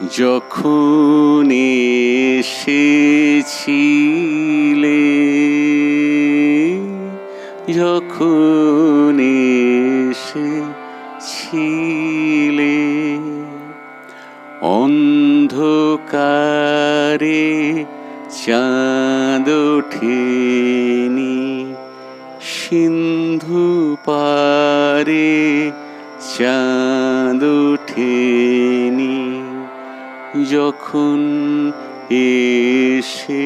যখন এসেছিলে যখন এসেছিলে অন্ধকারে চাঁদ ওঠেনি সিন্ধু পারে চাঁদ ওঠেনি। যখন এসেছিলে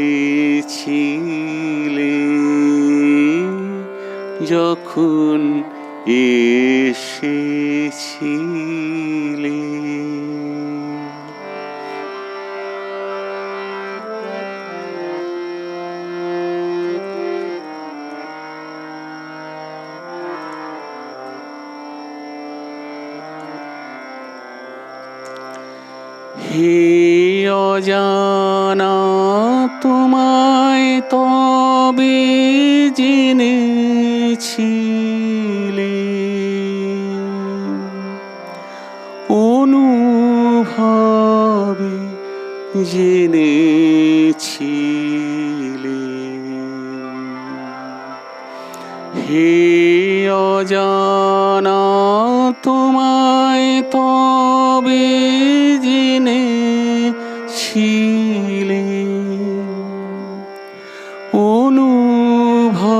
যখন এসেছিলে হে অজানা তোমায় তবে জেনেছিলে। অনুভবে জেনেছিলে। হে অজানা তোমায় তবে জেনেছিলে অনুভবে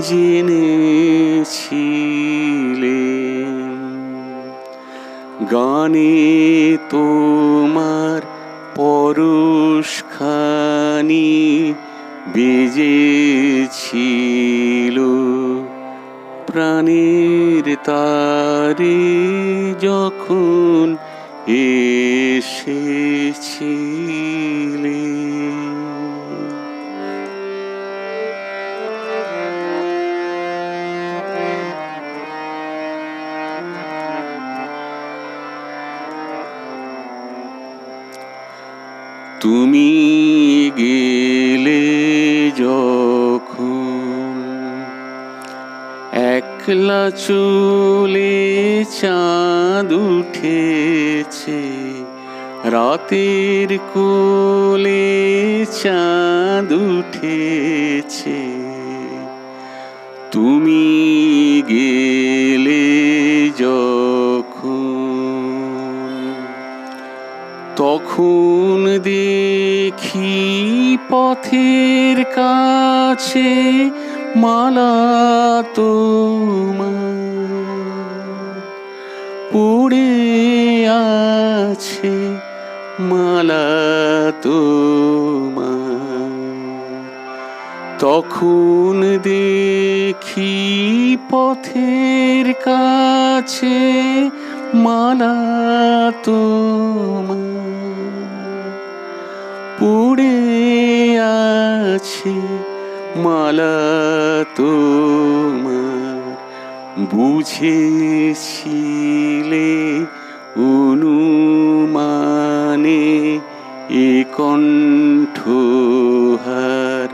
জেনেছিলে গানে তোমার পরশখানি বেজেছিল প্রাণীর তারে যখন এসেছিলে। তুমি গেলে একলা চলে চাঁদ উঠেছে। রাতের কোলে চাঁদ উঠেছে। তুমি গেলে যখন, তখন দেখি পথের কাছে মালা তোমার পড়ে আছে মালা তোমার। তখন দেখি পথের কাছে মালা তোমার পড়ে আছে মালা তোমার বুঝেছিলে অনুমানে এ কণ্ঠহার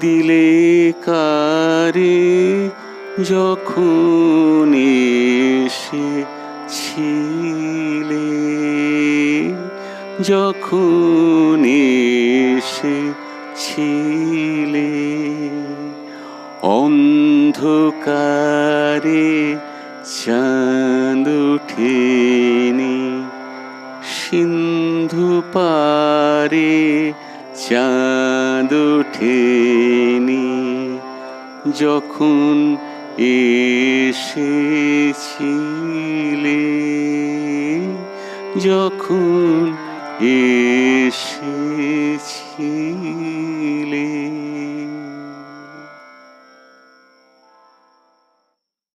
দিলে কারে যখন এসেছিলে? যখন এসেছিলে? অন্ধকারে চাঁদ ওঠেনি সিন্ধু পারে চাঁদ ওঠেনি যখন এসেছিলে যখন এসেছিলে